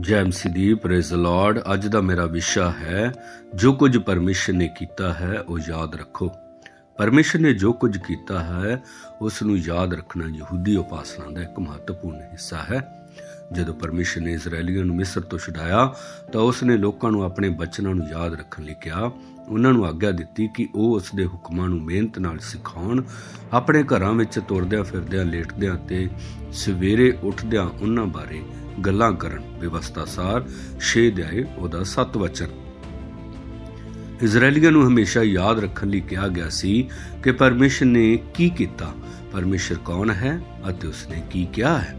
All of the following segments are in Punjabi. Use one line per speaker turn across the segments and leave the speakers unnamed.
ਜੈ ਮਸੀਹ ਪ੍ਰੇਜ਼ ਲਾਰਡ ਅੱਜ ਦਾ ਮੇਰਾ ਵਿਸ਼ਾ ਹੈ, ਜੋ ਕੁਝ ਪਰਮੇਸ਼ਰ ਨੇ ਕੀਤਾ ਹੈ, ਉਹ ਯਾਦ ਰੱਖੋ। ਪਰਮੇਸ਼ਰ ਨੇ ਜੋ ਕੁਝ ਕੀਤਾ ਹੈ, ਉਸ ਨੂੰ ਯਾਦ ਰੱਖਣਾ ਯਹੂਦੀ ਉਪਾਸਨਾ ਦਾ ਇੱਕ ਮਹੱਤਵਪੂਰਨ ਹਿੱਸਾ ਹੈ। ਜਦੋਂ ਪਰਮੇਸ਼ਰ ਨੇ ਇਜ਼ਰਾਈਲੀਆਂ ਨੂੰ ਮਿਸਰ ਤੋਂ ਛੁਡਾਇਆ, ਤਾਂ ਉਸ ਨੇ ਲੋਕਾਂ ਨੂੰ ਆਪਣੇ ਬਚਨਾਂ ਨੂੰ ਯਾਦ ਰੱਖਣ ਲਈ ਕਿਹਾ। ਉਹਨਾਂ ਨੂੰ ਆਗਿਆ ਦਿੱਤੀ ਕਿ ਉਹ ਉਸ ਦੇ ਹੁਕਮਾਂ ਨੂੰ ਮਿਹਨਤ ਨਾਲ ਸਿਖਾਉਣ, ਆਪਣੇ ਘਰਾਂ ਵਿੱਚ ਤੁਰਦਿਆਂ ਫਿਰਦਿਆਂ, ਲੇਟਦਿਆਂ ਤੇ ਸਵੇਰੇ ਉੱਠਦਿਆਂ ਉਹਨਾਂ ਬਾਰੇ ਗੱਲਾਂ ਕਰਨ। ਵਿਵਸਥਾ ਸਾਰ 6 ਦਿਹਾਏ ਉਹਦਾ 7 ਵਚਨ। ਇਜ਼ਰਾਈਲੀਆਂ ਨੂੰ ਹਮੇਸ਼ਾ ਯਾਦ ਰੱਖਣ ਲਈ ਕਿਹਾ ਗਿਆ ਸੀ ਕਿ ਪਰਮੇਸ਼ਰ ਨੇ ਕੀ ਕੀਤਾ? ਪਰਮੇਸ਼ਰ ਕੌਣ ਹੈ ਅਤੇ ਉਸਨੇ ਕੀ ਕਿਹਾ ਹੈ?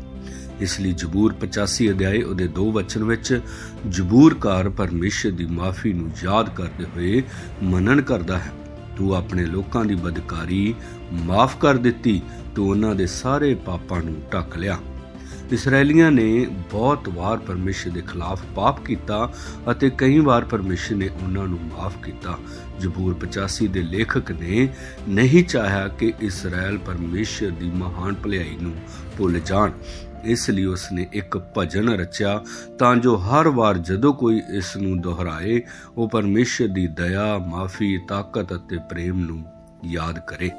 ਇਸ ਲਈ ਜ਼ਬੂਰ 85 ਅਧਿਆਏ ਉਹਦੇ ਦੋ ਵਚਨ ਵਿੱਚ ਜ਼ਬੂਰਕਾਰ ਪਰਮੇਸ਼ਰ ਦੀ ਮਾਫੀ ਨੂੰ ਯਾਦ ਕਰਦੇ ਹੋਏ ਮਨਨ ਕਰਦਾ ਹੈ। ਤੂੰ ਆਪਣੇ ਲੋਕਾਂ ਦੀ ਬਦਕਾਰੀ ਮਾਫ ਕਰ ਦਿੱਤੀ, ਤੂੰ ਉਹਨਾਂ ਦੇ ਸਾਰੇ ਪਾਪਾਂ ਨੂੰ ਢੱਕ ਲਿਆ। ਇਸرائੀਲੀਆਂ ਨੇ ਬਹੁਤ ਵਾਰ ਪਰਮੇਸ਼ਰ ਦੇ ਖਿਲਾਫ ਪਾਪ ਕੀਤਾ ਅਤੇ ਕਈ ਵਾਰ ਪਰਮੇਸ਼ਰ ਨੇ ਉਹਨਾਂ ਨੂੰ ਮਾਫ ਕੀਤਾ। ਜ਼ਬੂਰ 85 ਦੇ ਲੇਖਕ ਨੇ ਨਹੀਂ ਚਾਹਿਆ ਕਿ ਇਸਰਾਇਲ ਪਰਮੇਸ਼ਰ ਦੀ ਮਹਾਨ ਭਲਾਈ ਨੂੰ ਭੁੱਲ ਜਾਣ। ਇਸ ਲਈ ਉਸ ਨੇ ਇੱਕ ਭਜਨ ਰਚਿਆ, ਤਾਂ ਜੋ ਹਰ ਵਾਰ ਜਦੋਂ ਕੋਈ ਇਸ ਨੂੰ ਦੁਹਰਾਏ, ਉਹ ਪਰਮੇਸ਼ਰ ਦੀ ਦਇਆ, ਮਾਫੀ, ਤਾਕਤ ਅਤੇ ਪ੍ਰੇਮ ਨੂੰ ਯਾਦ ਕਰੇ।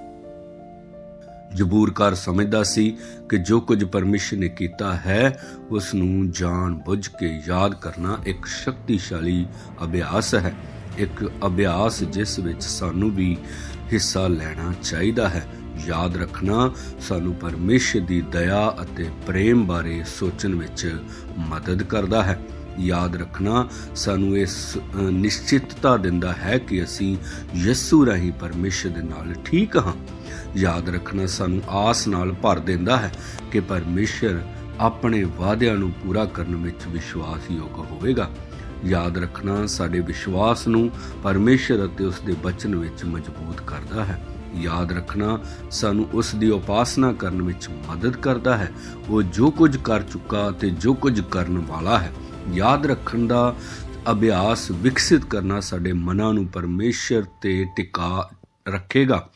ਜਬੂਰਕਾਰ ਸਮਝਦਾ ਸੀ ਕਿ ਜੋ ਕੁਝ ਪਰਮੇਸ਼ਰ ਨੇ ਕੀਤਾ ਹੈ ਉਸ ਨੂੰ ਜਾਣ ਬੁੱਝ ਕੇ ਯਾਦ ਕਰਨਾ ਇੱਕ ਸ਼ਕਤੀਸ਼ਾਲੀ ਅਭਿਆਸ ਹੈ। ਇੱਕ ਅਭਿਆਸ ਜਿਸ ਵਿੱਚ ਸਾਨੂੰ ਵੀ ਹਿੱਸਾ ਲੈਣਾ ਚਾਹੀਦਾ ਹੈ। ਯਾਦ ਰੱਖਣਾ ਸਾਨੂੰ ਪਰਮੇਸ਼ਰ ਦੀ ਦਇਆ ਅਤੇ ਪ੍ਰੇਮ ਬਾਰੇ ਸੋਚਣ ਵਿੱਚ ਮਦਦ ਕਰਦਾ ਹੈ। ਯਾਦ ਰੱਖਣਾ ਸਾਨੂੰ ਇਸ ਅ, ਨਿਸ਼ਚਿਤਤਾ ਦਿੰਦਾ ਹੈ ਕਿ ਅਸੀਂ ਯਿਸੂ ਰਾਹੀਂ ਪਰਮੇਸ਼ਰ ਦੇ ਨਾਲ ਠੀਕ ਹਾਂ। ਯਾਦ ਰੱਖਣਾ ਸਾਨੂੰ ਆਸ ਨਾਲ ਭਰ ਦਿੰਦਾ ਹੈ ਕਿ ਪਰਮੇਸ਼ਰ ਆਪਣੇ ਵਾਅਦਿਆਂ ਨੂੰ ਪੂਰਾ ਕਰਨ ਵਿੱਚ ਵਿਸ਼ਵਾਸਯੋਗ ਹੋਵੇਗਾ। ਯਾਦ ਰੱਖਣਾ ਸਾਡੇ ਵਿਸ਼ਵਾਸ ਨੂੰ ਪਰਮੇਸ਼ਰ ਅਤੇ ਉਸ ਦੇ ਬਚਨ ਵਿੱਚ ਮਜ਼ਬੂਤ ਕਰਦਾ ਹੈ। ਯਾਦ ਰੱਖਣਾ ਸਾਨੂੰ ਉਸ ਦੀ ਉਪਾਸਨਾ ਕਰਨ ਵਿੱਚ ਮਦਦ ਕਰਦਾ ਹੈ। ਉਹ ਜੋ ਕੁਝ ਕਰ ਚੁੱਕਾ ਤੇ ਜੋ ਕੁਝ ਕਰਨ ਵਾਲਾ ਹੈ। ਯਾਦ ਰੱਖਣ ਦਾ ਅਭਿਆਸ ਵਿਕਸਿਤ ਕਰਨਾ ਸਾਡੇ ਮਨਾਂ ਨੂੰ ਪਰਮੇਸ਼ਰ ਤੇ ਟਿਕਾ ਰੱਖੇਗਾ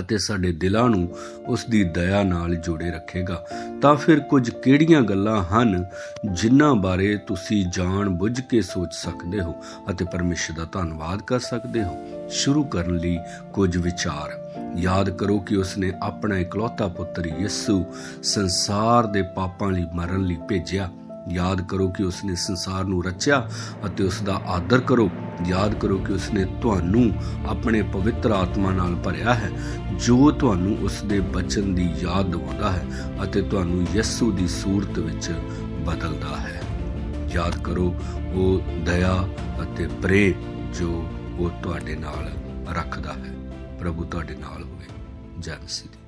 ਅਤੇ ਸਾਡੇ ਦਿਲਾਂ ਨੂੰ ਉਸ ਦੀ ਦਇਆ ਨਾਲ ਜੋੜੇ ਰੱਖੇਗਾ। ਤਾਂ ਫਿਰ ਕੁਝ ਕਿਹੜੀਆਂ ਗੱਲਾਂ ਹਨ ਜਿਨ੍ਹਾਂ ਬਾਰੇ ਤੁਸੀਂ ਜਾਣ ਬੁੱਝ ਕੇ ਸੋਚ ਸਕਦੇ ਹੋ ਅਤੇ ਪਰਮੇਸ਼ਰ ਦਾ ਧੰਨਵਾਦ ਕਰ ਸਕਦੇ ਹੋ? ਸ਼ੁਰੂ ਕਰਨ ਲਈ ਕੁਝ ਵਿਚਾਰ। ਯਾਦ ਕਰੋ ਕਿ ਉਸਨੇ ਆਪਣਾ ਇਕਲੌਤਾ ਪੁੱਤਰ ਯਿਸੂ ਸੰਸਾਰ ਦੇ ਪਾਪਾਂ ਲਈ ਮਰਨ ਲਈ ਭੇਜਿਆ। ਯਾਦ ਕਰੋ ਕਿ ਉਸਨੇ ਸੰਸਾਰ ਨੂੰ ਰਚਿਆ ਅਤੇ ਉਸ ਦਾ ਆਦਰ ਕਰੋ। ਯਾਦ ਕਰੋ ਕਿ ਉਸਨੇ ਤੁਹਾਨੂੰ ਆਪਣੇ ਪਵਿੱਤਰ ਆਤਮਾ ਨਾਲ ਭਰਿਆ ਹੈ, ਜੋ ਤੁਹਾਨੂੰ ਉਸ ਦੇ ਬਚਨ ਦੀ ਯਾਦ ਦਿਵਾਉਂਦਾ ਹੈ ਅਤੇ ਤੁਹਾਨੂੰ ਯਿਸੂ ਦੀ ਸੂਰਤ ਵਿੱਚ ਬਦਲਦਾ ਹੈ। ਯਾਦ ਕਰੋ, ਉਹ ਦਇਆ ਅਤੇ ਪ੍ਰੇਮ ਜੋ ਉਹ ਤੁਹਾਡੇ ਨਾਲ ਰੱਖਦਾ ਹੈ। ਪ੍ਰਭੂ ਤੁਹਾਡੇ ਨਾਲ ਹੋਵੇ। ਜੈ ਮਸੀਹ